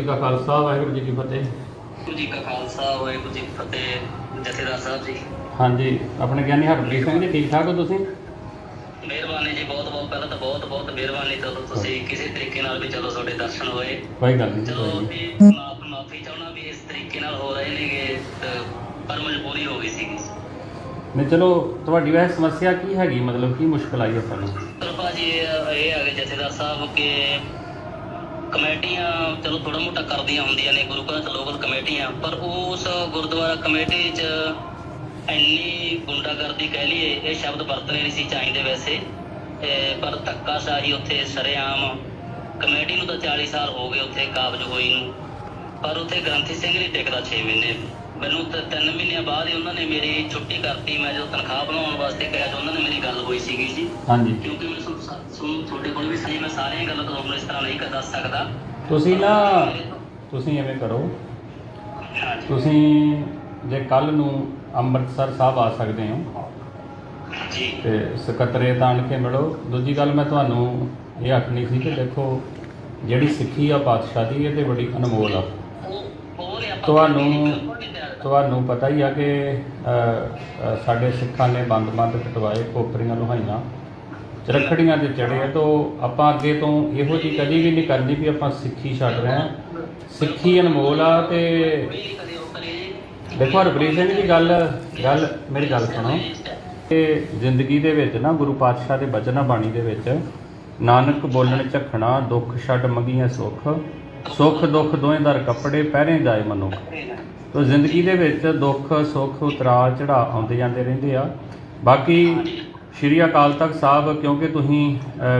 ਜੀ ਕਾ ਖਾਲਸਾ ਵਾਹਿਗੁਰੂ ਜੀ ਕੀ ਫਤਿਹ। ਵਾਹਿਗੁਰੂ ਜੀ ਕਾ ਖਾਲਸਾ ਵਾਹਿਗੁਰੂ ਜੀ ਕੀ ਫਤਿਹ। ਜਥੇਦਾਰ ਸਾਹਿਬ ਜੀ। ਹਾਂਜੀ ਆਪਣੇ ਗਿਆਨੀ ਹਰਪ੍ਰੀਤ ਸਿੰਘ ਜੀ ਠੀਕ ਠਾਕ ਹੋ ਤੁਸੀਂ? ਮਿਹਰਬਾਨੀ ਜੀ ਬਹੁਤ ਬਹੁਤ ਪਹਿਲਾਂ ਤਾਂ ਬਹੁਤ ਬਹੁਤ ਮਿਹਰਬਾਨੀ। ਚਲੋ ਤੁਸੀਂ ਕਿਸੇ ਤਰੀਕੇ ਨਾਲ ਵੀ ਚਲੋ ਤੁਹਾਡੇ ਦਰਸ਼ਨ ਹੋਏ। ਕੋਈ ਗੱਲ ਨਹੀਂ ਚਲੋ ਕੋਈ ਵੀ ਮਾਫ ਮਾਫੀ ਚਾਹਣਾ ਵੀ ਇਸ ਤਰੀਕੇ ਨਾਲ ਹੋ ਰਹੇ ਨੇਗੇ ਤੇ ਪਰ ਮਜਬੂਰੀ ਹੋ ਗਈ ਸੀਗੀ ਨਹੀਂ ਚਲੋ ਤੁਹਾਡੀ ਵੈਸੇ ਸਮੱਸਿਆ ਕੀ ਹੈਗੀ? ਮਤਲਬ ਕੀ ਮੁਸ਼ਕਲ ਆਈ ਹੈ ਤੁਹਾਨੂੰ ਭਾਜੀ ਇਹ ਇਹ ਆ ਗਏ ਜਥੇਦਾਰ ਸਾਹਿਬ ਕਿ ਕਮੇਟੀਆਂ ਚਲੋ ਥੋੜਾ ਮੋਟਾ ਕਰਦੀਆਂ ਹੁੰਦੀਆਂ ਨੇ ਗੁਰੂ ਘਰਾਂ ਲੋਕਲ ਕਮੇਟੀਆਂ ਪਰ ਉਸ ਗੁਰਦੁਆਰਾ ਕਮੇਟੀ 'ਚ ਇੰਨੀ ਗੁੰਡਾਗਰਦੀ ਕਹਿ ਲਈਏ ਇਹ ਸ਼ਬਦ ਵਰਤਨੇ ਨਹੀਂ ਸੀ ਚਾਹੀਦੇ ਵੈਸੇ। ਪਰ ਧੱਕਾਸ਼ਾਹੀ ਉੱਥੇ ਸਰੇਆਮ ਕਮੇਟੀ ਨੂੰ ਤਾਂ 40 ਸਾਲ ਹੋ ਗਏ ਉੱਥੇ ਕਾਬਜ ਹੋਈ ਨੂੰ। ਪਰ ਉੱਥੇ ਗ੍ਰੰਥੀ ਸਿੰਘ ਨਹੀਂ ਟਿਕਦਾ 6 ਮਹੀਨੇ। ਮੈਨੂੰ ਤਾਂ ਤਿੰਨ ਮਹੀਨਿਆਂ ਬਾਅਦ ਹੀ ਉਹਨਾਂ ਨੇ ਮੇਰੀ ਛੁੱਟੀ ਕਰਤੀ ਮੈਂ ਜਦੋਂ ਤਨਖਾਹ ਬਣਾਉਣ ਵਾਸਤੇ ਗਿਆ ਤਾਂ ਉਹਨਾਂ ਨੇ ਮੇਰੀ ਗੱਲ ਹੋਈ ਸੀਗੀ ਜੀ। ਹਾਂਜੀ। ਕਿਉਂਕਿ ਮੈਂ ਸੁਣ ਸੁਣ ਤੁਹਾਡੇ ਕੋਲ ਵੀ ਸਹੀ ਮੈਂ ਸਾਰੀਆਂ ਗੱਲਾਂ ਤੁਹਾਨੂੰ ਇਸ ਤਰ੍ਹਾਂ ਨਹੀਂ ਕਰ ਦੱਸ ਸਕਦਾ। ਤੁਸੀਂ ਨਾ ਤੁਸੀਂ ਐਵੇਂ ਕਰੋ। ਤੁਸੀਂ ਜੇ ਕੱਲ ਨੂੰ ਅੰਮ੍ਰਿਤਸਰ ਸਾਹਿਬ ਆ ਸਕਦੇ ਹੋ ਜੀ। ਤੇ ਸਕੱਤਰੇਤ ਆਣ ਕੇ ਮਿਲੋ। ਦੂਜੀ ਗੱਲ ਮੈਂ ਤੁਹਾਨੂੰ ਇਹ ਆਖਣੀ ਸੀ ਕਿ ਦੇਖੋ ਜਿਹੜੀ ਸਿੱਖੀ ਆ ਪਾਤਸ਼ਾਹ ਦੀ ਇਹ ਤੇ ਬੜੀ ਅਨਮੋਲ ਆ। ਤੁਹਾਨੂੰ- ਤੁਹਾਨੂੰ ਪਤਾ ਹੀ ਆ ਕਿ ਸਾਡੇ ਸਿੱਖਾਂ ਨੇ ਬੰਦ-ਬੰਦ ਕਟਵਾਏ ਕੋਪਰੀਆਂ ਲੋਹਾਈਆਂ। ਚਰਖੜੀਆਂ ਤੇ ਚੜੇ ਤੋਂ ਆਪਾਂ ਅੱਗੇ ਤੋਂ ਇਹੋ ਜਿਹੀ ਕਦੀ ਵੀ ਨਹੀਂ ਕਰਨੀ ਵੀ ਆਪਾਂ ਸਿੱਖੀ ਛੱਡ ਰਹੇ ਹਾਂ। ਸਿੱਖੀ ਅਨਮੋਲ ਆ ਤੇ ਦੇਖੋ ਹਰਪ੍ਰੀਤ ਸਿੰਘ ਦੀ ਗੱਲ ਗੱਲ ਮੇਰੀ ਗੱਲ ਸੁਣੋ। ਕਿ ਜ਼ਿੰਦਗੀ ਦੇ ਵਿੱਚ ਨਾ, ਗੁਰੂ ਪਾਤਸ਼ਾਹ ਦੇ ਬਚਨਾਂ ਬਾਣੀ ਦੇ ਵਿੱਚ, ਨਾਨਕ ਬੋਲਣ ਝਖਣਾ, ਦੁੱਖ ਛੱਡ ਮੰਗੀਆਂ ਸੁੱਖ। ਸੁੱਖ ਦੁੱਖ ਦੋਵੇਂ ਦਰ ਕੱਪੜੇ, ਪਹਿਰੇ ਜਾਏ ਮਨੁੱਖ। ਤੋ ਜ਼ਿੰਦਗੀ ਦੇ ਵਿੱਚ ਦੁੱਖ, ਸੁੱਖ, ਉਤਰਾਅ ਚੜਾ ਆਉਂਦੇ ਜਾਂਦੇ ਰਹਿੰਦੇ ਆ। ਬਾਕੀ ਸ਼੍ਰੀ ਅਕਾਲ ਤਖਤ ਸਾਹਿਬ ਕਿਉਂਕਿ ਤੁਸੀਂ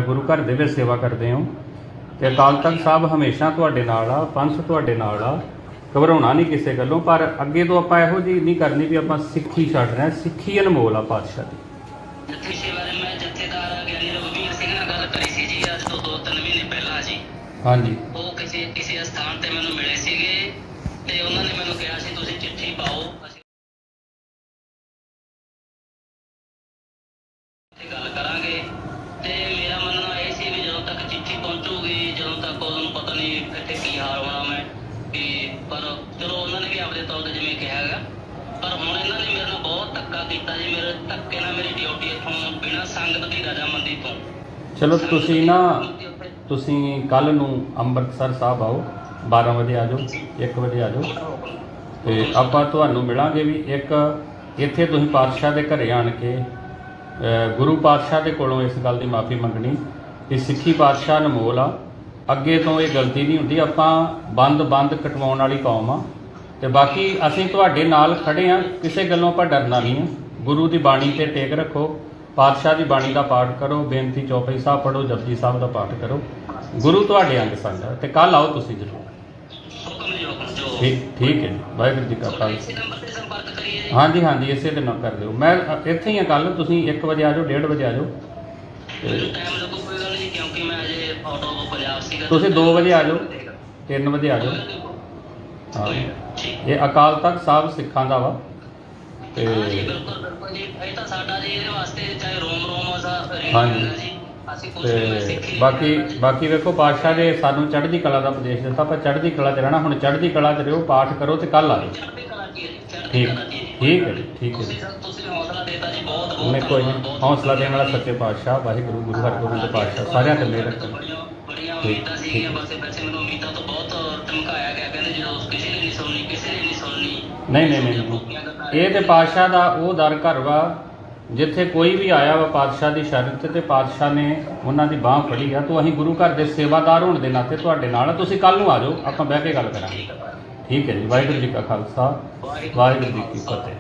ਗੁਰੂ ਘਰ ਦੇ ਵਿੱਚ ਸੇਵਾ ਕਰਦੇ ਹੋ ਤੇ ਅਕਾਲ ਤਖਤ ਸਾਹਿਬ ਹਮੇਸ਼ਾ ਤੁਹਾਡੇ ਨਾਲ ਆ ਪੰਥ ਤੁਹਾਡੇ ਨਾਲ ਆ ਘਬਰਾਉਣਾ ਨਹੀਂ ਕਿਸੇ ਗੱਲੋਂ ਪਰ ਅੱਗੇ ਤੋਂ ਆਪਾਂ ਇਹੋ ਜਿਹੀ ਨਹੀਂ ਕਰਨੀ ਵੀ ਆਪਾਂ ਸਿੱਖੀ ਛੱਡ ਰਹੇ ਸਿੱਖੀ ਅਨਮੋਲ ਆ ਪਾਤਸ਼ਾਹ ਦੀ। ਜੱਥੇ ਸ਼ਿਵਾਰੇ ਮੈਂ ਜਥੇਦਾਰ ਗਿਆਨੀ ਰਘਵੀਰ ਸਿੰਘ ਨਾਲ ਗੱਲ ਕਰੀ ਸੀ ਜੀ ਅੱਜ ਤੋਂ 2-3 ਮਹੀਨੇ ਪਹਿਲਾਂ ਜੀ। ਹਾਂਜੀ। ਉਹ ਕਿਸੇ ਕਿਸੇ ਸਥਾਨ ਤੇ ਮੈਨੂੰ ਮਿਲੇ ਸੀਗੇ ਤੇ ਉਹਨਾਂ ਨੇ ਮੈਨੂੰ ਕਿਹਾ ਸੀ ਤੁਸੀਂ ਚਿੱਠੀ ਪਾਓ। ਨਹੀਂ ਇੱਥੇ ਕੀ ਹਾਲ ਹੋਣਾ ਮੈਂ? ਵੀ ਪਰ ਚਲੋ ਉਹਨਾਂ ਨੇ ਵੀ ਆਪਦੇ ਤੌਰ ਤੇ ਜਿਵੇਂ ਕਿਹਾ ਹੈਗਾ। ਪਰ ਹੁਣ ਇਹਨਾਂ ਨੇ ਮੇਰੇ ਨਾਲ ਬਹੁਤ ਧੱਕਾ ਕੀਤਾ ਜੀ ਮੇਰੇ ਧੱਕੇ ਨਾਲ ਮੇਰੀ ਡਿਊਟੀ ਇੱਥੋਂ ਬਿਨਾਂ ਸੰਗਤ ਦੀ ਰਜਾਮੰਦੀ ਤੋਂ। ਚਲੋ ਤੁਸੀਂ ਨਾ ਤੁਸੀਂ ਕੱਲ ਨੂੰ ਅੰਮ੍ਰਿਤਸਰ ਸਾਹਿਬ ਆਓ 12 ਵਜੇ ਆ ਜਾਓ 1 ਵਜੇ ਆ ਜਾਓ। ਤੇ ਆਪਾਂ ਤੁਹਾਨੂੰ ਮਿਲਾਂਗੇ ਵੀ ਇੱਕ ਇੱਥੇ ਤੁਸੀਂ ਪਾਤਸ਼ਾਹ ਦੇ ਘਰੇ ਆਣ ਕੇ ਗੁਰੂ ਪਾਤਸ਼ਾਹ ਦੇ ਕੋਲੋਂ ਇਸ ਗੱਲ ਦੀ ਮਾਫੀ ਮੰਗਣੀ। ਕਿ ਸਿੱਖੀ ਪਾਤਸ਼ਾਹ ਅਨਮੋਲ ਆ। ਅੱਗੇ ਤੋਂ ਇਹ ਗਲਤੀ ਨਹੀਂ ਹੁੰਦੀ, ਆਪਾਂ ਬੰਦ ਬੰਦ ਕਟਵਾਉਣ ਵਾਲੀ ਕੌਮ ਆ। ਤੇ ਬਾਕੀ ਅਸੀਂ ਤੁਹਾਡੇ ਨਾਲ ਖੜੇ ਆ, ਕਿਸੇ ਗੱਲੋਂ ਆਪਾਂ ਡਰਨਾ ਨਹੀਂ ਆ। ਗੁਰੂ ਦੀ ਬਾਣੀ ਤੇ ਟੇਕ ਰੱਖੋ, ਪਾਤਸ਼ਾਹ ਦੀ ਬਾਣੀ ਦਾ ਪਾਠ ਕਰੋ, ਬੇਨਤੀ ਚੌਪਈ ਸਾਹਿਬ ਪੜੋ ਜਪਜੀ ਸਾਹਿਬ ਦਾ ਪਾਠ ਕਰੋ। ਗੁਰੂ ਤੁਹਾਡੇ ਅੰਗ ਸੰਗ ਆ, ਤੇ ਕੱਲ ਆਓ ਤੁਸੀਂ ਜ਼ਰੂਰ। ਠੀਕ ਠੀਕ ਹੈ ਜੀ, ਵਾਹਿਗੁਰੂ ਜੀ ਕਾ ਖਾਲਸਾ। ਹਾਂਜੀ ਹਾਂਜੀ, ਇਸੇ ਦੇ ਨਾਲ ਕਰ ਦਿਓ। ਮੈਂ ਇੱਥੇ ਹੀ ਆ ਕੱਲ ਤੁਸੀਂ 1 ਵਜੇ ਆ ਜਾਓ 1:30 ਵਜੇ ਆ ਜਾਓ। ਤੁਸੀਂ ਦੋ ਵਜੇ ਆ ਜਾਓ। 3 ਵਜੇ ਆ ਜਾਓ। ਹਾਂ। ਇਹ ਅਕਾਲ ਤਖਤ ਸਾਹਿਬ ਸਿੱਖਾਂ ਦਾ ਵਾ। ਤੇ ਬਿਲਕੁਲ ਬਿਲਕੁਲ ਜੀ। ਇਹ ਤਾਂ ਸਾਡਾ ਜੀ ਇਹਦੇ ਵਾਸਤੇ ਚਾਹੇ ਰੋਮ ਰੋਮ ਅਸਾ ਹਾਂਜੀ। ਤੇ ਬਾਕੀ ਬਾਕੀ ਵੇਖੋ ਪਾਤਸ਼ਾਹ ਨੇ ਸਾਨੂੰ ਚੜ੍ਹਦੀ ਕਲਾ ਦਾ ਉਪਦੇਸ਼ ਦਿੱਤਾ। ਆਪਾਂ ਚੜ੍ਹਦੀ ਕਲਾ 'ਚ ਰਹਿਣਾ। ਹੁਣ ਚੜ੍ਹਦੀ ਕਲਾ 'ਚ ਰਹੋ ਪਾਠ ਕਰੋ ਤੇ ਕੱਲ ਆ ਜਾਓ। ਚੜ੍ਹਦੀ ਕਲਾ ਕੀ ਹੈ ਜੀ? ਚੜ੍ਹਦੀ ਠੀਕ ਠੀਕ ਹੈ ਠੀਕ ਹੈ ਜੀ। ਤੁਸੀਂ ਹੌਸਲਾ ਦੇਤਾ ਜੀ ਬਹੁਤ ਬਹੁਤ ਕੋਈ ਹੌਸਲਾ ਦੇਣ ਵਾਲਾ ਸੱਚੇ ਪਾਤਸ਼ਾਹ ਵਾਹਿਗੁਰੂ ਗੁਰੂ ਹਰਗੋਬਿੰਦ ਪਾਤਸ਼ਾਹ ਸਾਰਿਆਂ ਤੇ ਮਿਹਰ ਠੀਕ, ਉਮੀਦਾਂ ਸੀਗੀਆਂ ਬਸ ਵੈਸੇ ਮੈਨੂੰ ਉਮੀਦਾਂ ਤੋਂ ਬਹੁਤ ਧਮਕਾਇਆ ਗਿਆ ਕਹਿੰਦੇ ਜਦੋਂ ਕਿਸੇ ਨੇ ਨਹੀਂ ਸੁਣਨੀ ਕਿਸੇ ਨੇ ਨਹੀਂ ਸੁਣਨੀ। ਨਹੀਂ ਨਹੀਂ ਨਹੀਂ। ਇਹ ਤੇ ਪਾਤਸ਼ਾਹ ਦਾ ਉਹ ਦਰ ਘਰ ਵਾ ਜਿੱਥੇ ਕੋਈ ਵੀ ਆਇਆ ਵਾ ਪਾਤਸ਼ਾਹ ਦੀ ਸ਼ਰਨ ਤੇ ਤੇ ਪਾਤਸ਼ਾਹ ਨੇ ਉਹਨਾਂ ਦੀ ਬਾਹ ਫੜੀ ਆ। ਤੋਂ ਅਸੀਂ ਗੁਰੂ ਘਰ ਦੇ ਸੇਵਾਦਾਰ ਹੋਣ ਦੇ ਨਾਤੇ ਤੁਹਾਡੇ ਨਾਲ। ਤੁਸੀਂ ਕੱਲ ਨੂੰ ਆ ਜਾਓ ਆਪਾਂ ਬਹਿ ਕੇ ਗੱਲ ਕਰਾਂਗੇ। ਠੀਕ ਹੈ ਜੀ ਵਾਹਿਗੁਰੂ ਜੀ ਕਾ ਖਾਲਸਾ ਵਾਹਿਗੁਰੂ ਜੀ ਕੀ ਫਤਿਹ।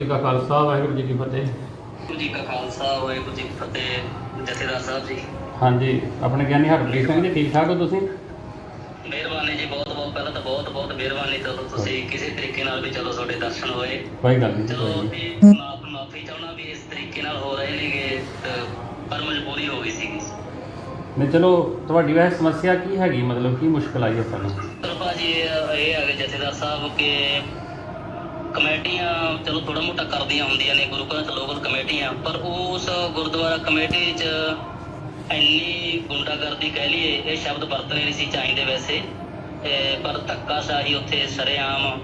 ਜੀ ਕਾ ਖਾਲਸਾ ਵਾਹਿਗੁਰੂ ਜੀ ਕੀ ਫਤਿਹ। ਵਾਹਿਗੁਰੂ ਜੀ ਕਾ ਖਾਲਸਾ ਵਾਹਿਗੁਰੂ ਜੀ ਕੀ ਫਤਿਹ। ਜਥੇਦਾਰ ਸਾਹਿਬ ਜੀ। ਹਾਂਜੀ ਆਪਣੇ ਗਿਆਨੀ ਹਰਪ੍ਰੀਤ ਸਿੰਘ ਜੀ ਠੀਕ ਠਾਕ ਹੋ ਤੁਸੀਂ? ਮਿਹਰਬਾਨੀ ਜੀ ਬਹੁਤ ਬਹੁਤ ਪਹਿਲਾਂ ਤਾਂ ਬਹੁਤ ਬਹੁਤ ਮਿਹਰਬਾਨੀ। ਚਲੋ ਤੁਸੀਂ ਕਿਸੇ ਤਰੀਕੇ ਨਾਲ ਵੀ ਚਲੋ ਤੁਹਾਡੇ ਦਰਸ਼ਨ ਹੋਏ। ਕੋਈ ਗੱਲ ਨਹੀਂ ਚਲੋ ਵੀ ਮਾਫ ਮਾਫੀ ਚਾਹਣਾ ਵੀ ਇਸ ਤਰੀਕੇ ਨਾਲ ਹੋ ਰਹੇ ਨੇਗੇ ਪਰ ਮਜਬੂਰੀ ਹੋ ਗਈ ਸੀਗੀ ਨਹੀਂ ਚਲੋ ਤੁਹਾਡੀ ਵੈਸੇ ਸਮੱਸਿਆ ਕੀ ਹੈਗੀ? ਮਤਲਬ ਕੀ ਮੁਸ਼ਕਲ ਆਈ ਹੈ ਤੁਹਾਨੂੰ ਚਲੋ ਭਾਜੀ ਇਹ ਗਏ ਜਥੇਦਾਰ ਸਾਹਿਬ ਕਿ ਕਮੇਟੀਆਂ ਚਲੋ ਥੋੜਾ ਮੋਟਾ ਕਰਦੀਆਂ ਹੁੰਦੀਆਂ ਨੇ ਗੁਰੂ ਘਰਾਂ ਲੋਕਲ ਕਮੇਟੀਆਂ ਪਰ ਉਸ ਗੁਰਦੁਆਰਾ ਕਮੇਟੀ 'ਚ ਇੰਨੀ ਗੁੰਡਾਗਰਦੀ ਕਹਿ ਲਈਏ ਇਹ ਸ਼ਬਦ ਵਰਤਨੇ ਨਹੀਂ ਸੀ ਚਾਹੀਦੇ ਵੈਸੇ। ਪਰ ਧੱਕਾ ਸਾਹੀ ਉੱਥੇ ਸਰੇਆਮ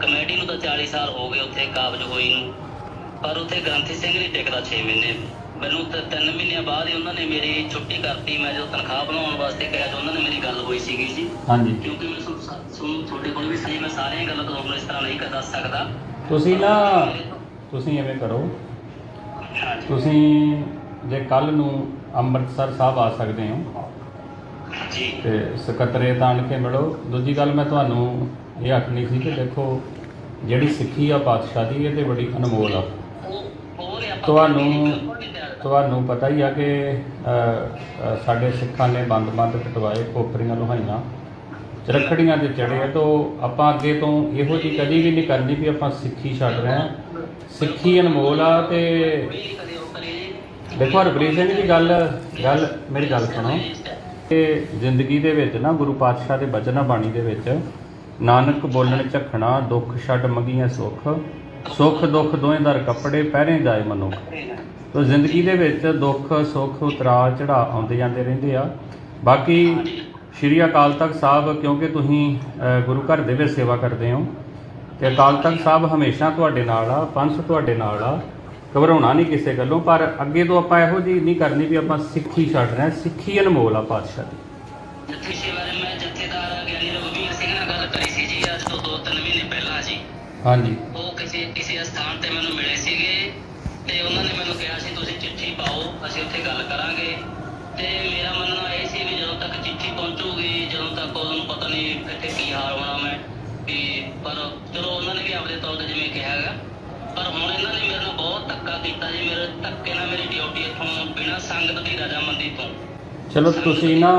ਕਮੇਟੀ ਨੂੰ ਤਾਂ 40 ਸਾਲ ਹੋ ਗਏ ਉੱਥੇ ਕਾਬਜ ਹੋਈ ਨੂੰ। ਪਰ ਉੱਥੇ ਗ੍ਰੰਥੀ ਸਿੰਘ ਨਹੀਂ ਟਿਕਦਾ 6 ਮਹੀਨੇ। ਮੈਨੂੰ ਤਾਂ 3 ਮਹੀਨਿਆਂ ਬਾਅਦ ਹੀ ਉਹਨਾਂ ਨੇ ਮੇਰੀ ਛੁੱਟੀ ਕਰਤੀ ਮੈਂ ਜਦੋਂ ਤਨਖਾਹ ਬਣਾਉਣ ਵਾਸਤੇ ਕਿਹਾ ਤਾਂ ਉਹਨਾਂ ਨੇ ਮੇਰੀ ਗੱਲ ਹੋਈ ਸੀਗੀ ਜੀ। ਹਾਂਜੀ। ਕਿਉਂਕਿ ਮੈਂ ਸੁਣ ਤੁਹਾਡੇ ਕੋਲ ਵੀ ਸਹੀ ਮੈਂ ਸਾਰੀਆਂ ਗੱਲਾਂ ਤੁਹਾਨੂੰ ਇਸ ਤਰ੍ਹਾਂ ਨਹੀਂ ਕਰ ਦੱਸ ਸਕਦਾ। ਤੁਸੀਂ ਨਾ ਤੁਸੀਂ ਐਵੇਂ ਕਰੋ। ਤੁਸੀਂ ਜੇ ਕੱਲ ਨੂੰ ਅੰਮ੍ਰਿਤਸਰ ਸਾਹਿਬ ਆ ਸਕਦੇ ਹੋ ਜੀ ਤੇ ਸਕੱਤਰੇਤ ਆਣ ਕੇ ਮਿਲੋ ਦੂਜੀ ਗੱਲ ਮੈਂ ਤੁਹਾਨੂੰ ਇਹ ਆਖਣੀ ਸੀ ਕਿ ਦੇਖੋ ਜਿਹੜੀ ਸਿੱਖੀ ਆ ਪਾਤਸ਼ਾਹ ਦੀ ਇਹ ਤੇ ਬੜੀ ਅਨਮੋਲ ਆ ਤੁਹਾਨੂੰ। ਤੁਹਾਨੂੰ ਪਤਾ ਹੀ ਆ ਕਿ ਸਾਡੇ ਸਿੱਖਾਂ ਨੇ ਬੰਦ-ਬੰਦ ਕਟਵਾਏ ਕੋਪਰੀਆਂ ਲੋਹਾਈਆਂ ਚਰਖੜੀਆਂ ਤੇ ਚੜੇ ਤਾਂ ਆਪਾਂ ਅੱਗੇ ਤੋਂ ਇਹੋ ਜਿਹੀ ਕਦੀ ਵੀ ਨਹੀਂ ਕਰਨੀ ਵੀ ਆਪਾਂ ਸਿੱਖੀ ਛੱਡ ਰਹੇ ਹਾਂ ਸਿੱਖੀ ਅਨਮੋਲ ਆ ਤੇ ਜੀ। ਦੇਖੋ ਹਰਪ੍ਰੀਤ ਸਿੰਘ ਦੀ ਗੱਲ ਗੱਲ ਮੇਰੀ ਗੱਲ ਸੁਣੋ। ਕਿ ਜ਼ਿੰਦਗੀ ਦੇ ਵਿੱਚ ਨਾ, ਗੁਰੂ ਪਾਤਸ਼ਾਹ ਦੇ ਬਚਨਾਂ ਬਾਣੀ ਦੇ ਵਿੱਚ ਨਾਨਕ ਬੋਲਣ ਝਖਣਾ, ਦੁੱਖ ਛੱਡ ਮੰਗੀਆਂ ਸੁੱਖ ਸੁੱਖ ਦੁੱਖ ਦੋਵੇਂ ਦਰ ਕੱਪੜੇ, ਪਹਿਰੇ ਜਾਏ ਮਨੁੱਖ। ਤੋ ਜ਼ਿੰਦਗੀ ਦੇ ਵਿੱਚ ਦੁੱਖ, ਸੁੱਖ, ਉਤਰਾਅ ਚੜਾ ਆਉਂਦੇ ਜਾਂਦੇ ਰਹਿੰਦੇ ਆ। ਬਾਕੀ ਸ਼੍ਰੀ ਅਕਾਲ ਤਖਤ ਸਾਹਿਬ, ਕਿਉਂਕਿ ਤੁਸੀਂ ਗੁਰੂ ਘਰ ਦੇ ਵਿੱਚ ਸੇਵਾ ਕਰਦੇ ਹੋ, ਤੇ ਅਕਾਲ ਤਖਤ ਸਾਹਿਬ ਹਮੇਸ਼ਾ ਤੁਹਾਡੇ ਨਾਲ ਆ, ਪੰਥ ਤੁਹਾਡੇ ਨਾਲ ਆ। ਘਬਰਾਉਣਾ ਨਹੀਂ ਕਿਸੇ ਗੱਲੋਂ ਪਰ ਅੱਗੇ ਤੋਂ ਆਪਾਂ ਇਹੋ ਜਿਹੀ ਨਹੀਂ ਕਰਨੀ ਵੀ ਆਪਾਂ ਸਿੱਖੀ ਛੱਡ ਰਹੇ ਹਾਂ ਸਿੱਖੀ ਅਨਮੋਲ ਆ ਪਾਤਸ਼ਾਹ ਦੀ। ਜੱਥੇ ਸ਼ਿਵਾਰੇ ਮੈਂ ਜਥੇਦਾਰ ਗਿਆਨੀ ਰਘੁਵੀਰ ਸਿੰਘ ਨਾਲ ਗੱਲ ਕਰੀ ਸੀ ਜੀ ਅੱਜ ਤੋਂ 2-3 ਮਹੀਨੇ ਪਹਿਲਾਂ ਜੀ। ਹਾਂਜੀ। ਉਹ ਕਿਸੇ ਕਿਸੇ ਸਥਾਨ ਤੇ ਮੈਨੂੰ ਮਿਲੇ ਸੀਗੇ ਤੇ ਉਹਨਾਂ ਨੇ ਮੈਨੂੰ ਕਿਹਾ ਸੀ ਤੁਸੀਂ ਚਿੱਠੀ ਪਾਓ ਅਸੀਂ ਉੱਥੇ ਗੱਲ ਕਰਾਂਗੇ। ਤੇ ਮੇਰਾ ਮੰਨਣਾ ਇਹ ਸੀ ਵੀ ਜਦੋਂ ਤੱਕ ਚਿੱਠੀ ਪਹੁੰਚੂਗੀ ਜਦੋਂ ਤੱਕ ਉਹਨੂੰ ਪਤਾ ਨਹੀਂ ਇੱਥੇ ਕੀ ਹਾਲ ਹੋਣਾ ਮੈਂ ਵੀ ਪਰ ਚਲੋ ਉਹਨਾਂ ਨੇ ਵੀ ਆਪਣੇ ਤੌਰ ਤੇ ਜਿਵੇਂ ਕਿਹਾ ਹੈਗਾ। ਪਰ ਹੁਣ ਇਹਨਾਂ ਨੇ ਮੇਰੇ ਨਾਲ ਬਹੁਤ ਧੱਕਾ ਕੀਤਾ ਜੀ। ਮੇਰੇ ਧੱਕੇ ਨਾਲ ਮੇਰੀ ਡਿਊਟੀ ਇੱਥੋਂ ਬਿਨਾਂ ਸੰਗਤ ਦੀ ਰਜਾਮੰਦੀ ਤੋਂ। ਚਲੋ ਤੁਸੀਂ ਨਾ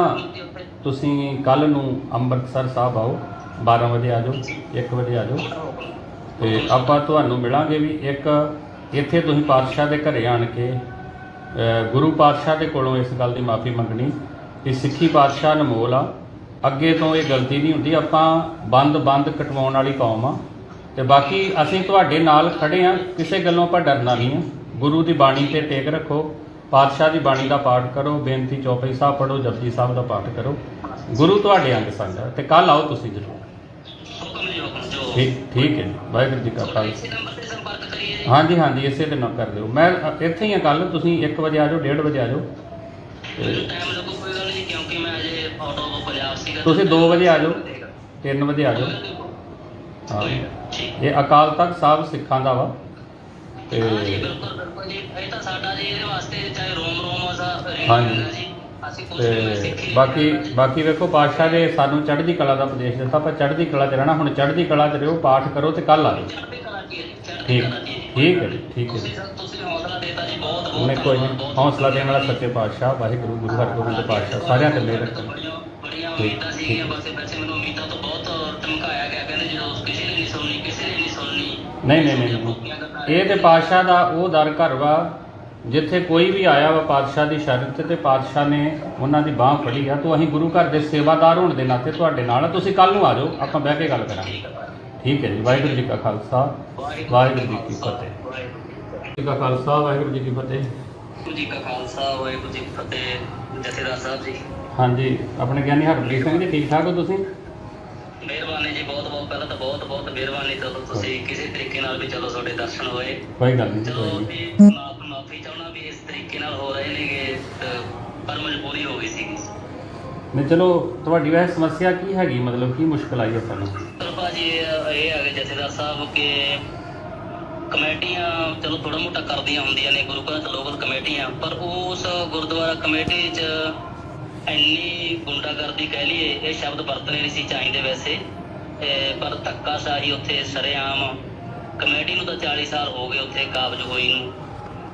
ਤੁਸੀਂ ਕੱਲ ਨੂੰ ਅੰਮ੍ਰਿਤਸਰ ਸਾਹਿਬ ਆਓ। 12 ਵਜੇ ਆ ਜਾਓ 1 ਵਜੇ ਆ ਜਾਓ। ਤੇ ਆਪਾਂ ਤੁਹਾਨੂੰ ਮਿਲਾਂਗੇ ਵੀ ਇੱਕ ਇੱਥੇ ਤੁਸੀਂ ਪਾਤਸ਼ਾਹ ਦੇ ਘਰੇ ਆਣ ਕੇ ਗੁਰੂ ਪਾਤਸ਼ਾਹ ਦੇ ਕੋਲੋਂ ਇਸ ਗੱਲ ਦੀ ਮਾਫੀ ਮੰਗਣੀ। ਕਿ ਸਿੱਖੀ ਪਾਤਸ਼ਾਹ ਅਨਮੋਲ ਆ। ਅੱਗੇ ਤੋਂ ਇਹ ਗਲਤੀ ਨਹੀਂ ਹੁੰਦੀ। ਆਪਾਂ ਬੰਦ ਬੰਦ ਕਟਵਾਉਣ ਵਾਲੀ ਕੌਮ ਆ। ਤੇ ਬਾਕੀ ਅਸੀਂ ਤੁਹਾਡੇ ਨਾਲ ਖੜੇ ਆ, ਕਿਸੇ ਗੱਲੋਂ ਆਪਾਂ ਡਰਨਾ ਨਹੀਂ ਆ। ਗੁਰੂ ਦੀ ਬਾਣੀ ਤੇ ਟੇਕ ਰੱਖੋ, ਪਾਤਸ਼ਾਹ ਦੀ ਬਾਣੀ ਦਾ ਪਾਠ ਕਰੋ, ਬੇਨਤੀ ਚੌਪਈ ਸਾਹਿਬ ਪੜੋ ਜਪਜੀ ਸਾਹਿਬ ਦਾ ਪਾਠ ਕਰੋ। ਗੁਰੂ ਤੁਹਾਡੇ ਅੰਗ ਸੰਗ ਆ ਤੇ ਕੱਲ ਆਓ ਤੁਸੀਂ ਜ਼ਰੂਰ। ਠੀਕ ਠੀਕ ਹੈ ਜੀ, ਵਾਹਿਗੁਰੂ ਜੀ ਕਾ ਖਾਲਸਾ। ਹਾਂਜੀ ਹਾਂਜੀ, ਇਸੇ 'ਤੇ ਦਿਨ ਕਰ ਦਿਓ। ਮੈਂ ਇੱਥੇ ਹੀ ਆ ਕੱਲ ਤੁਸੀਂ 1 ਵਜੇ ਆ ਜਾਓ 1:30 ਵਜੇ ਆ ਜਾਓ। ਮੈਨੂੰ ਤੁਸੀਂ ਦੋ ਵਜੇ ਆ ਜਾਓ। 3 ਵਜੇ ਆ ਜਾਓ। ਹਾਂ। ਇਹ ਅਕਾਲ ਤਖਤ ਸਾਹਿਬ ਸਿੱਖਾਂ ਦਾ ਵਾ। ਤੇ ਹਾਂ ਜੀ ਬਿਲਕੁਲ ਬਿਲਕੁਲ ਜੀ। ਇਹ ਤਾਂ ਸਾਡਾ ਜੀ ਇਹਦੇ ਵਾਸਤੇ ਚਾਹੇ ਰੋਮ ਰੋਮ ਅਸਾ ਹਾਂਜੀ। ਅਸੀਂ ਕੁਝ ਤੇ ਸਿੱਖੀ। ਬਾਕੀ ਬਾਕੀ ਵੇਖੋ ਪਾਤਸ਼ਾਹ ਨੇ ਸਾਨੂੰ ਚੜ੍ਹਦੀ ਕਲਾ ਦਾ ਉਪਦੇਸ਼ ਦਿੱਤਾ। ਪਰ ਚੜ੍ਹਦੀ ਕਲਾ 'ਚ ਰਹਿਣਾ ਹੁਣ ਚੜ੍ਹਦੀ ਕਲਾ 'ਚ ਰਹੋ ਪਾਠ ਕਰੋ ਤੇ ਕੱਲ ਆ ਠੀਕ ਠੀਕ ਹੈ ਠੀਕ ਹੈ ਤੁਸੀਂ ਹੌਸਲਾ ਦੇਤਾ ਜੀ ਬਹੁਤ ਬਹੁਤ ਉਹਨੇ ਕੋਈ ਨਹੀਂ ਹੌਸਲਾ ਦੇਣ ਵਾਲਾ ਸੱਚੇ ਪਾਤਸ਼ਾਹ ਵਾਹਿਗੁਰੂ ਗੁਰੂ ਹਰਗੋਬਿੰਦ ਪਾਤਸ਼ਾਹ ਸਾਰਿਆਂ ਤੇ ਮਿਹਰ ਰੱਖਣ ਬੜੀਆਂ ਉਮੀਦਾਂ ਸੀਗੀਆਂ ਬਸ ਵੈਸੇ ਕਿਸੇ ਨੇ ਨਹੀਂ ਸੁਣਨੀ ਨਹੀਂ ਨਹੀਂ ਨਹੀਂ। ਇਹ ਤੇ ਪਾਤਸ਼ਾਹ ਦਾ ਉਹ ਦਰ ਘਰ ਵਾ ਜਿੱਥੇ ਕੋਈ ਵੀ ਆਇਆ ਵਾ ਪਾਤਸ਼ਾਹ ਦੀ ਸ਼ਰਨ ਤੇ ਤੇ ਪਾਤਸ਼ਾਹ ਨੇ ਉਹਨਾਂ ਦੀ ਬਾਹ ਫੜੀ ਆ। ਤੋਂ ਅਸੀਂ ਗੁਰੂ ਘਰ ਦੇ ਸੇਵਾਦਾਰ ਹੋਣ ਦੇ ਨਾਤੇ ਤੁਹਾਡੇ ਨਾਲ ਤੁਸੀਂ ਕੱਲ ਨੂੰ ਆ ਜਾਓ ਆਪਾਂ ਬਹਿ ਕੇ ਗੱਲ ਕਰਾਂਗੇ। ਠੀਕ ਹੈ ਜੀ ਵਾਹਿਗੁਰੂ ਜੀ ਕਾ ਖਾਲਸਾ ਵਾਹਿਗੁਰੂ ਜੀ ਕੀ ਫਤਿਹ। ਜੀ ਕਾ ਖਾਲਸਾ ਵਾਹਿਗੁਰੂ ਜੀ ਕੀ ਫਤਿਹ। ਜੀ ਕਾ ਖਾਲਸਾ ਵਾਹਿਗੁਰੂ ਜੀ ਕੀ ਫਤਿਹ। ਜਥੇਦਾਰ ਸਾਹਿਬ ਜੀ। ਹਾਂਜੀ ਆਪਣੇ ਗਿਆਨੀ ਹਰਪ੍ਰੀਤ ਸਿੰਘ ਜੀ ਠੀਕ ਠਾਕ ਹੋ ਤੁਸੀਂ? ਮਿਹਰਬਾਨੀ ਜੀ ਬਹੁਤ ਬਹੁਤ ਪਹਿਲਾਂ ਤਾਂ ਬਹੁਤ ਬਹੁਤ ਮਿਹਰਬਾਨੀ ਚਲੋ ਤੁਸੀਂ ਕਿਸੇ ਤਰੀਕੇ ਨਾਲ ਵੀ ਚਲੋ ਤੁਹਾਡੇ ਦਰਸ਼ਨ ਹੋਏ। ਕੋਈ ਗੱਲ ਨਹੀਂ ਚਲੋ ਕੋਈ ਵੀ ਮਾਫ ਮਾਫੀ ਚਾਹਣਾ ਵੀ ਇਸ ਤਰੀਕੇ ਨਾਲ ਹੋ ਰਹੇ ਨੇਗੇ ਤੇ ਪਰ ਮਜਬੂਰੀ ਹੋ ਗਈ ਸੀਗੀ। ਨਹੀਂ ਚਲੋ ਤੁਹਾਡੀ ਵੈਸੇ ਸਮੱਸਿਆ ਕੀ ਹੈਗੀ? ਮਤਲਬ ਕੀ ਮੁਸ਼ਕਲ ਆਈ ਹੈ ਤੁਹਾਨੂੰ ਚਲੋ ਭਾਜੀ ਇਹ ਇਹ ਆ ਗਏ ਜਥੇਦਾਰ ਸਾਹਿਬ ਕਿ ਕਮੇਟੀਆਂ ਚਲੋ ਥੋੜਾ ਮੋਟਾ ਕਰਦੀਆਂ ਹੁੰਦੀਆਂ ਨੇ ਗੁਰੂ ਘਰਾਂ ਲੋਕਲ ਕਮੇਟੀਆਂ ਪਰ ਉਸ ਗੁਰਦੁਆਰਾ ਕਮੇਟੀ 'ਚ ਇੰਨੀ ਗੁੰਡਾਗਰਦੀ ਕਹਿ ਲਈਏ ਇਹ ਸ਼ਬਦ ਵਰਤਨੇ ਨਹੀਂ ਸੀ ਚਾਹੀਦੇ ਵੈਸੇ। ਪਰ ਧੱਕਾ ਸਾਹੀ ਉੱਥੇ ਸਰੇਆਮ। ਕਮੇਟੀ ਨੂੰ ਤਾਂ 40 ਸਾਲ ਹੋ ਗਏ ਉੱਥੇ ਕਾਬਜ ਹੋਈ ਨੂੰ।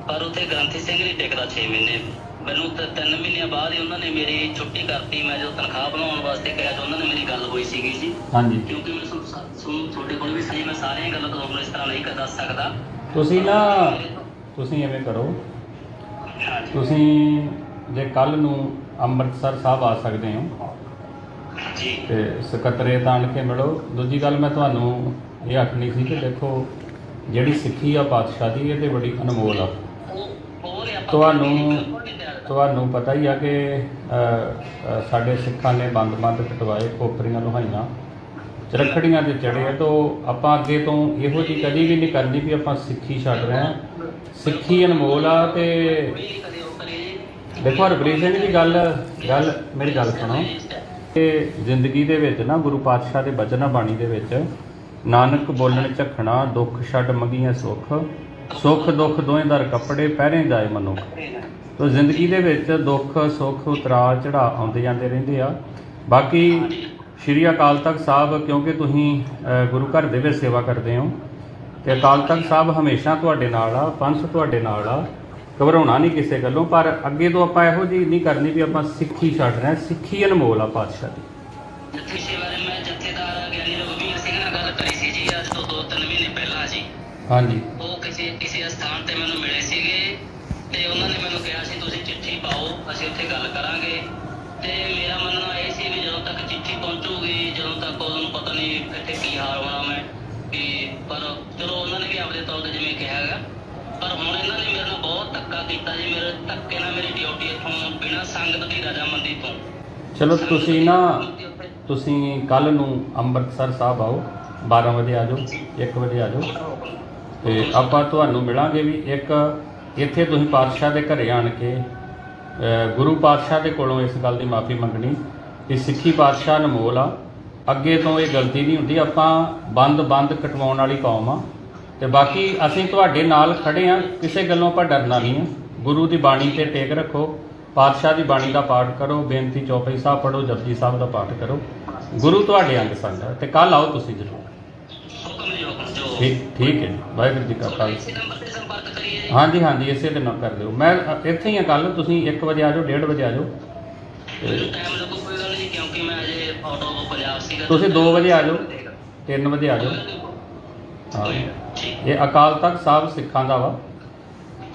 ਪਰ ਉੱਥੇ ਗ੍ਰੰਥੀ ਸਿੰਘ ਨਹੀਂ ਟਿਕਦਾ 6 ਮਹੀਨੇ। ਮੈਨੂੰ ਤਾਂ 3 ਮਹੀਨਿਆਂ ਬਾਅਦ ਹੀ ਉਹਨਾਂ ਨੇ ਮੇਰੀ ਛੁੱਟੀ ਕਰਤੀ। ਮੈਂ ਜਦੋਂ ਤਨਖਾਹ ਬਣਾਉਣ ਵਾਸਤੇ ਕਿਹਾ ਤਾਂ ਉਹਨਾਂ ਨੇ ਮੇਰੀ ਗੱਲ ਹੋਈ ਸੀਗੀ ਜੀ। ਹਾਂਜੀ। ਕਿਉਂਕਿ ਮੈਂ ਤੁਹਾਡੇ ਕੋਲ ਵੀ ਸਹੀ ਮੈਂ ਸਾਰੀਆਂ ਗੱਲਾਂ ਤੁਹਾਨੂੰ ਇਸ ਤਰ੍ਹਾਂ ਨਹੀਂ ਕਰ ਦੱਸ ਸਕਦਾ। ਤੁਸੀਂ ਨਾ ਤੁਸੀਂ ਐਵੇਂ ਕਰੋ। ਤੁਸੀਂ ਜੇ ਕੱਲ ਨੂੰ ਅੰਮ੍ਰਿਤਸਰ ਸਾਹਿਬ ਆ ਸਕਦੇ ਹੋ। ਜੀ। ਤੇ ਸਕੱਤਰੇਤ ਆਣ ਕੇ ਮਿਲੋ। ਦੂਜੀ ਗੱਲ ਮੈਂ ਤੁਹਾਨੂੰ ਇਹ ਆਖਣੀ ਸੀ ਕਿ ਦੇਖੋ ਜਿਹੜੀ ਸਿੱਖੀ ਆ ਪਾਤਸ਼ਾਹ ਦੀ ਇਹ ਤੇ ਬੜੀ ਅਨਮੋਲ ਆ। ਤੁਹਾਨੂੰ- ਤੁਹਾਨੂੰ ਪਤਾ ਹੀ ਆ ਕਿ ਸਾਡੇ ਸਿੱਖਾਂ ਨੇ ਬੰਦ-ਬੰਦ ਕਟਵਾਏ ਖੋਪਰੀਆਂ ਲੋਹਾਈਆਂ ਚਰਖੜੀਆਂ ਤੇ ਚੜੇ ਆ ਤੋਂ ਆਪਾਂ ਅੱਗੇ ਤੋਂ ਇਹੋ ਜਿਹੀ ਕਦੀ ਵੀ ਨਹੀਂ ਕਰਨੀ ਵੀ ਆਪਾਂ ਸਿੱਖੀ ਛੱਡ ਰਹੇ ਹਾਂ। ਸਿੱਖੀ ਅਨਮੋਲ ਆ ਤੇ ਕੋਈ ਕਦੇ ਉਹ ਕਰੇ ਜੀ ਦੇਖੋ ਹਰਪ੍ਰੀਤ ਸਿੰਘ ਦੀ ਗੱਲ ਗੱਲ ਮੇਰੀ ਗੱਲ ਸੁਣੋ। ਕਿ ਜ਼ਿੰਦਗੀ ਦੇ ਵਿੱਚ ਨਾ ਗੁਰੂ ਪਾਤਸ਼ਾਹ ਦੇ ਬਚਨਾਂ ਬਾਣੀ ਦੇ ਵਿੱਚ ਨਾਨਕ ਬੋਲਣ ਝਖਣਾ, ਦੁੱਖ ਛੱਡ ਮੰਗੀਆਂ ਸੁੱਖ ਸੁੱਖ ਦੁੱਖ ਦੋਵੇਂ ਦਰ ਕੱਪੜੇ, ਪਹਿਰੇ ਜਾਏ ਮਨੁੱਖ। ਤੋ ਜ਼ਿੰਦਗੀ ਦੇ ਵਿੱਚ ਦੁੱਖ, ਸੁੱਖ, ਉਤਰਾਅ ਚੜਾ ਆਉਂਦੇ ਜਾਂਦੇ ਰਹਿੰਦੇ ਆ। ਬਾਕੀ ਸ਼੍ਰੀ ਅਕਾਲ ਤਖਤ ਸਾਹਿਬ, ਕਿਉਂਕਿ ਤੁਸੀਂ ਗੁਰੂ ਘਰ ਦੇ ਵਿੱਚ ਸੇਵਾ ਕਰਦੇ ਹੋ, ਤੇ ਅਕਾਲ ਤਖਤ ਸਾਹਿਬ ਹਮੇਸ਼ਾ ਤੁਹਾਡੇ ਨਾਲ ਆ, ਪੰਥ ਤੁਹਾਡੇ ਨਾਲ ਆ। ਘਬਰਾਉਣਾ ਨਹੀਂ ਕਿਸੇ ਗੱਲੋਂ ਪਰ ਅੱਗੇ ਤੋਂ ਆਪਾਂ ਇਹੋ ਜਿਹੀ ਨਹੀਂ ਕਰਨੀ ਵੀ ਆਪਾਂ ਸਿੱਖੀ ਛੱਡ ਰਹੇ ਹਾਂ ਸਿੱਖੀ ਅਨਮੋਲ ਆ ਪਾਤਸ਼ਾਹ ਦੀ। ਜੱਥੇ ਸ਼ਿਵਾਰੇ ਮੈਂ ਜੱਥੇਦਾਰ ਗਿਆਨੀ ਰਘੁਵੀਰ ਸਿੰਘ ਨਾਲ ਗੱਲ ਕਰੀ ਸੀ ਜੀ ਅੱਜ ਤੋਂ 2-3 ਮਹੀਨੇ ਪਹਿਲਾਂ ਜੀ। ਹਾਂਜੀ। ਉਹ ਕਿਸੇ ਕਿਸੇ ਸਥਾਨ ਤੇ ਮੈਨੂੰ ਮਿਲੇ ਸੀਗੇ ਤੇ ਉਹਨਾਂ ਨੇ ਮੈਨੂੰ ਕਿਹਾ ਸੀ ਤੁਸੀਂ ਚਿੱਠੀ ਪਾਓ ਅਸੀਂ ਉੱਥੇ ਗੱਲ ਕਰਾਂਗੇ। ਤੇ ਮੇਰਾ ਮੰਨਣਾ ਇਹ ਸੀ ਵੀ ਜਦੋਂ ਤੱਕ ਚਿੱਠੀ ਪਹੁੰਚੂਗੀ ਜਦੋਂ ਤੱਕ ਉਹਨੂੰ ਪਤਾ ਨਹੀਂ ਇੱਥੇ ਕੀ ਹਾਲ ਹੋਣਾ ਮੈਂ ਵੀ ਪਰ ਚਲੋ ਉਹਨਾਂ ਨੇ ਵੀ ਆਪਦੇ ਤੌਰ ਤੇ ਜਿਵੇਂ ਕਿਹਾ ਹੈਗਾ। ਪਰ ਹੁਣ ਇਹਨਾਂ ਨੇ ਮੇਰੇ ਨਾਲ ਬਹੁਤ ਧੱਕਾ ਕੀਤਾ ਜੀ ਮੇਰੇ ਧੱਕੇ ਨਾਲ ਮੇਰੀ ਡਿਊਟੀ ਇੱਥੋਂ ਬਿਨਾਂ ਸੰਗਤ ਦੀ ਰਜਾਮੰਦੀ ਤੋਂ। ਚਲੋ ਤੁਸੀਂ ਨਾ ਤੁਸੀਂ ਕੱਲ ਨੂੰ ਅੰਮ੍ਰਿਤਸਰ ਸਾਹਿਬ ਆਓ 12 ਵਜੇ ਆ ਜਾਓ 1 ਵਜੇ ਆ ਜਾਓ। ਤੇ ਆਪਾਂ ਤੁਹਾਨੂੰ ਮਿਲਾਂਗੇ ਵੀ ਇੱਕ ਇੱਥੇ ਤੁਸੀਂ ਪਾਤਸ਼ਾਹ ਦੇ ਘਰੇ ਆਣ ਕੇ ਗੁਰੂ ਪਾਤਸ਼ਾਹ ਦੇ ਕੋਲੋਂ ਇਸ ਗੱਲ ਦੀ ਮਾਫੀ ਮੰਗਣੀ। ਕਿ ਸਿੱਖੀ ਪਾਤਸ਼ਾਹ ਅਨਮੋਲ ਆ। ਅੱਗੇ ਤੋਂ ਇਹ ਗਲਤੀ ਨਹੀਂ ਹੁੰਦੀ ਆਪਾਂ ਬੰਦ ਬੰਦ ਕਟਵਾਉਣ ਵਾਲੀ ਕੌਮ ਆ। ਤੇ ਬਾਕੀ ਅਸੀਂ ਤੁਹਾਡੇ ਨਾਲ ਖੜੇ ਆ। ਕਿਸੇ ਗੱਲੋਂ ਆਪਾਂ ਡਰਨਾ ਨਹੀਂ ਆ। ਗੁਰੂ ਦੀ ਬਾਣੀ ਤੇ ਟੇਕ ਰੱਖੋ। ਪਾਤਸ਼ਾਹ ਦੀ ਬਾਣੀ ਦਾ ਪਾਠ ਕਰੋ। ਬੇਨਤੀ ਚੌਪਈ ਸਾਹਿਬ ਪੜੋ ਜਪਜੀ ਸਾਹਿਬ ਦਾ ਪਾਠ ਕਰੋ। ਗੁਰੂ ਤੁਹਾਡੇ ਅੰਗ ਸੰਗ ਹੈ ਤੇ ਕੱਲ ਆਓ ਤੁਸੀਂ ਜ਼ਰੂਰ। ਠੀਕ ਠੀਕ ਹੈ ਜੀ। ਵਾਹਿਗੁਰੂ ਜੀ ਕਾ ਖਾਲਸਾ। ਹਾਂਜੀ ਹਾਂਜੀ, ਇਸੇ ਦੇ ਨਾਲ ਕਰ ਦਿਓ। ਮੈਂ, ਇੱਥੇ ਹੀ ਆ ਕੱਲ ਤੁਸੀਂ 1 ਵਜੇ ਆ ਜਾਓ 1:30 ਵਜੇ ਆ ਜਾਓ। ਮੈਨੂੰ ਟਾਈਮ ਲੱਗੂ ਕੋਈ ਗੱਲ ਨਹੀਂ ਕਿਉਂਕਿ ਮੈਂ ਅਜੇ ਆਊਟ ਪੰਜਾਬ ਸੀਗਾ ਤੁਸੀਂ ਦੋ ਵਜੇ ਆ ਜਾਓ। 3 ਵਜੇ ਆ ਜਾਓ। ਇਹ ਅਕਾਲ ਤਖਤ ਸਾਹਿਬ ਸਿੱਖਾਂ ਦਾ ਵਾ।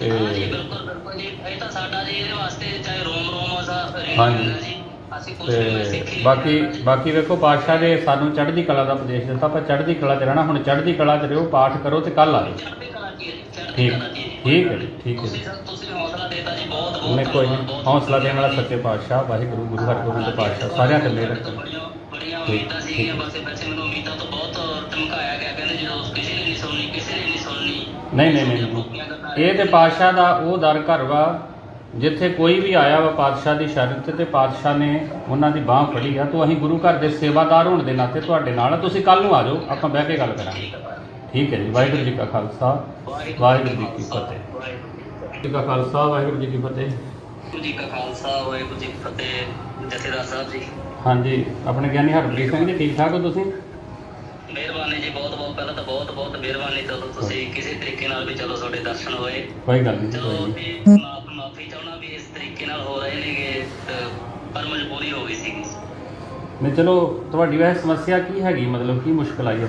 ਤੇ ਹਾਂ ਜੀ ਬਿਲਕੁਲ ਬਿਲਕੁਲ ਜੀ। ਇਹ ਤਾਂ ਸਾਡਾ ਜੀ ਇਹਦੇ ਵਾਸਤੇ ਚਾਹੇ ਰੋਮ ਰੋਮ ਅਸਾ ਹਾਂਜੀ। ਤੇ ਬਾਕੀ ਬਾਕੀ ਵੇਖੋ ਪਾਤਸ਼ਾਹ ਨੇ ਸਾਨੂੰ ਚੜ੍ਹਦੀ ਕਲਾ ਦਾ ਉਪਦੇਸ਼ ਦਿੱਤਾ ਆਪਾਂ ਚੜ੍ਹਦੀ ਕਲਾ 'ਚ ਰਹਿਣਾ ਹੁਣ ਚੜ੍ਹਦੀ ਕਲਾ 'ਚ ਰਹੋ ਪਾਠ ਕਰੋ ਤੇ ਕੱਲ ਆ ਜਾਓ ਚੜ੍ਹਦੀ ਕਲਾ ਕੀ ਹੈ ਜੀ? ਚੜ੍ਹਦੀ ਠੀਕ ਠੀਕ ਹੈ ਠੀਕ ਹੈ ਜੀ। ਤੁਸੀਂ ਤੁਸੀਂ ਹੌਸਲਾ ਦੇਤਾ ਜੀ ਬਹੁਤ ਬਹੁਤ ਨਹੀਂ ਕੋਈ ਹੌਸਲਾ ਦੇਣ ਵਾਲਾ ਸੱਚੇ ਪਾਤਸ਼ਾਹ ਵਾਹਿਗੁਰੂ ਗੁਰੂ ਹਰਗੋਬਿੰਦ ਪਾਤਸ਼ਾਹ ਸਾਰਿਆਂ ਤੇ ਮਿਹਰ ਰੱਖਣ ਬੜੀਆਂ ਉਮੀਦਾਂ ਸੀਗੀਆਂ ਬਸ ਵੈਸੇ ਮੈਨੂੰ ਉਮੀਦਾਂ ਤੋਂ ਬਹੁਤ ਧਮਕਾਇਆ ਗਿਆ ਕਹਿੰਦੇ ਜਦੋਂ ਕਿਸੇ ਨੇ ਨਹੀਂ ਸੁਣਨੀ ਕਿਸੇ ਨੇ ਨਹੀਂ ਸੁਣਨੀ। ਨਹੀਂ ਨਹੀਂ ਨਹੀਂ ਨਹੀਂ। ਇਹ ਤੇ ਪਾਤਸ਼ਾਹ ਦਾ ਉਹ ਦਰ ਘਰ ਵਾ ਜਿੱਥੇ ਕੋਈ ਵੀ ਆਇਆ ਵਾ ਪਾਤਸ਼ਾਹ ਦੀ ਸ਼ਰਤ ਤੇ ਪਾਤਸ਼ਾਹ ਨੇ ਉਹਨਾਂ ਦੀ ਬਾਹ ਫੜੀ ਆ। ਤੋਂ ਅਸੀਂ ਗੁਰੂ ਘਰ ਦੇ ਸੇਵਾਦਾਰ ਹੋਣ ਦੇ ਨਾਤੇ ਤੁਹਾਡੇ ਨਾਲ ਆ। ਤੁਸੀਂ ਕੱਲ ਨੂੰ ਆ ਜਾਓ ਆਪਾਂ ਬਹਿ ਕੇ ਗੱਲ ਕਰਾਂਗੇ। ਠੀਕ ਹੈ ਜੀ ਵਾਹਿਗੁਰੂ ਜੀ ਕਾ ਖਾਲਸਾ ਵਾਹਿਗੁਰੂ ਜੀ ਕੀ ਫਤਿਹ। ਜੀ ਕਾ ਖਾਲਸਾ ਵਾਹਿਗੁਰੂ ਜੀ ਕੀ ਫਤਿਹ। ਜੀ ਕਾ ਖਾਲਸਾ ਵਾਹਿਗੁਰੂ ਜੀ ਕੀ ਫਤਿਹ। ਜਥੇਦਾਰ ਸਾਹਿਬ ਜੀ। ਹਾਂਜੀ ਆਪਣੇ ਗਿਆਨੀ ਹਰਪ੍ਰੀਤ ਸਿੰਘ ਜੀ ਠੀਕ ਠਾਕ ਹੋ ਤੁਸੀਂ? ਮਿਹਰਬਾਨੀ ਜੀ ਬਹੁਤ ਬਹੁਤ ਪਹਿਲਾਂ ਤਾਂ ਬਹੁਤ ਬਹੁਤ ਮਿਹਰਬਾਨੀ। ਚਲੋ ਤੁਸੀਂ ਕਿਸੇ ਤਰੀਕੇ ਨਾਲ ਵੀ ਚਲੋ ਤੁਹਾਡੇ ਦਰਸ਼ਨ ਹੋਏ। ਕੋਈ ਗੱਲ ਨਹੀਂ ਚਲੋ ਮਾਫ ਮਾਫੀ ਚਾਹਣਾ ਵੀ ਇਸ ਤਰੀਕੇ ਨਾਲ ਹੋ ਰਹੇ ਨੇਗੇ ਪਰ ਮਜਬੂਰੀ ਹੋ ਗਈ ਸੀਗੀ। ਨਹੀਂ ਚਲੋ ਤੁਹਾਡੀ ਵੈਸੇ ਸਮੱਸਿਆ ਕੀ ਹੈਗੀ? ਮਤਲਬ ਕੀ ਮੁਸ਼ਕਲ ਆਈ? ਹੈ